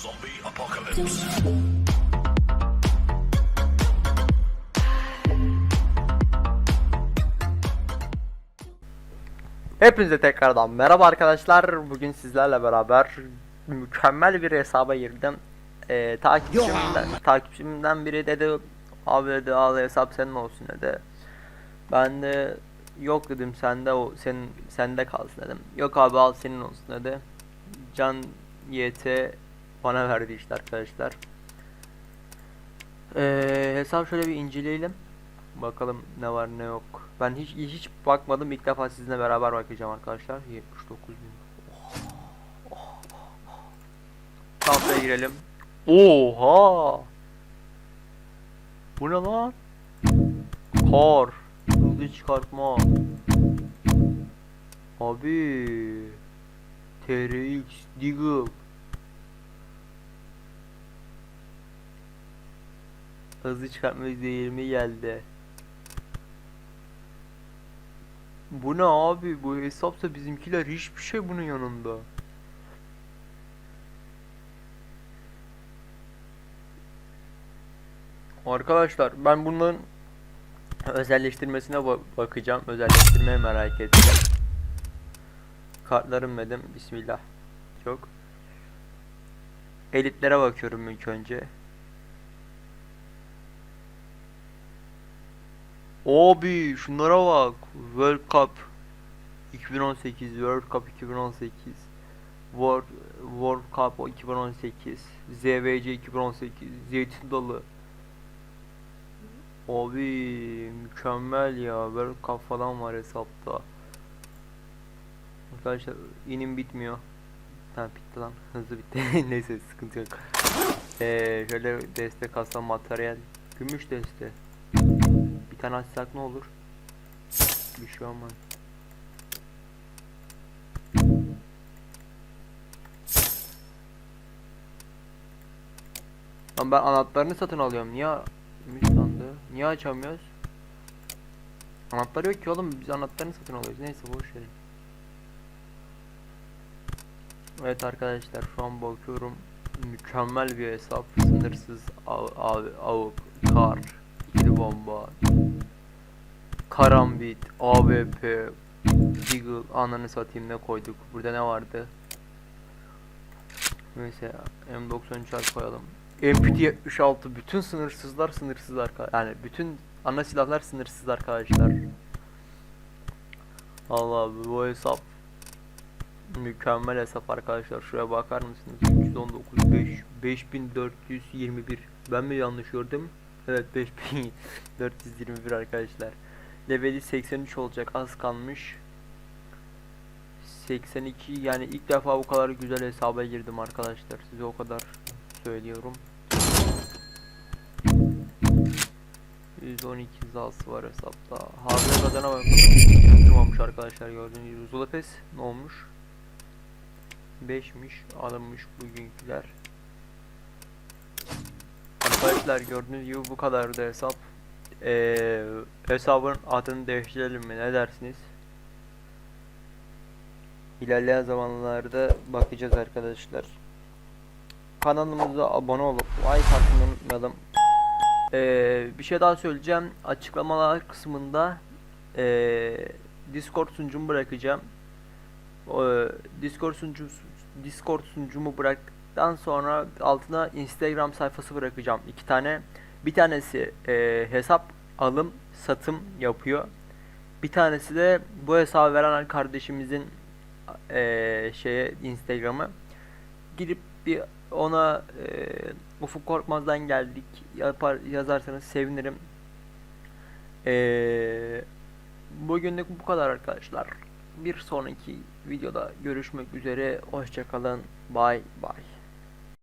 Zombie apocalypse. Hepinize tekrardan merhaba arkadaşlar. Bugün sizlerle beraber mükemmel bir hesaba girdim. Ee, takipçimden, takipçimden biri dedi abi dedi al hesap senin olsun dedi. Ben de yok dedim sende o senin sende kalsın dedim. Yok abi al senin olsun dedi. Can YT bana verdi işte arkadaşlar. Ee, hesap şöyle bir inceleyelim. Bakalım ne var ne yok. Ben hiç hiç bakmadım. İlk defa sizinle beraber bakacağım arkadaşlar. 79 bin. Oh, girelim. Oha! Bu ne lan? Kar. Hızlı çıkartma. Abi. TRX Deagle. Hızlı çıkartma %20 geldi. Bu ne abi? Bu hesapsa bizimkiler hiçbir şey bunun yanında. Arkadaşlar ben bunların özelleştirmesine ba- bakacağım. Özelleştirmeyi merak ettim. Kartlarım dedim. Bismillah. Çok. Elitlere bakıyorum ilk önce. Abi şunlara bak. World Cup 2018, World Cup 2018, World, World Cup 2018, ZVC 2018, Zeytin Dalı. Abi mükemmel ya. World Cup falan var hesapta. Arkadaşlar inim bitmiyor. Ha bitti lan. Hızlı bitti. Neyse sıkıntı yok. Ee, şöyle destek aslan materyal. Gümüş deste. Tane açsak ne olur? Bir şey olmaz. Lan ben anahtarını satın alıyorum. Niye gümüş sandı? Niye açamıyoruz? Anahtar yok ki oğlum. Biz anahtarını satın alıyoruz. Neyse boş verin. Evet arkadaşlar şu an bakıyorum. Mükemmel bir hesap. Sınırsız av, av, avuk, kar, ikili bomba, karambit, AWP, Deagle, ananı satayım ne koyduk. Burada ne vardı? Neyse M93'er koyalım. MP76 bütün sınırsızlar sınırsız arkadaşlar. Yani bütün ana silahlar sınırsız arkadaşlar. Allah bu hesap mükemmel hesap arkadaşlar. Şuraya bakar mısınız? 319 5 5421. Ben mi yanlış gördüm? Evet 5421 arkadaşlar. Leveli 83 olacak az kalmış. 82 yani ilk defa bu kadar güzel hesaba girdim arkadaşlar. Size o kadar söylüyorum. 112 zası var hesapta. Hardware badana bak. Yatırmamış arkadaşlar gördüğünüz gibi. Zulapes ne olmuş? 5'miş alınmış bugünküler. Arkadaşlar gördüğünüz gibi bu kadardı hesap. Ee, hesabın adını değiştirelim mi ne dersiniz? İlerleyen zamanlarda bakacağız arkadaşlar. Kanalımıza abone olup like atmayı unutmayalım. Ee, bir şey daha söyleyeceğim. Açıklamalar kısmında ee, Discord sunucumu bırakacağım. O, Discord sunucusu Discord sunucumu bıraktıktan sonra altına Instagram sayfası bırakacağım. iki tane. Bir tanesi ee, hesap alım satım yapıyor. Bir tanesi de bu hesabı veren kardeşimizin eee şeye Instagram'ı girip bir ona eee Ufuk Korkmaz'dan geldik yapar yazarsanız sevinirim. Eee bugünlük bu kadar arkadaşlar. Bir sonraki videoda görüşmek üzere. Hoşçakalın. Bye bye.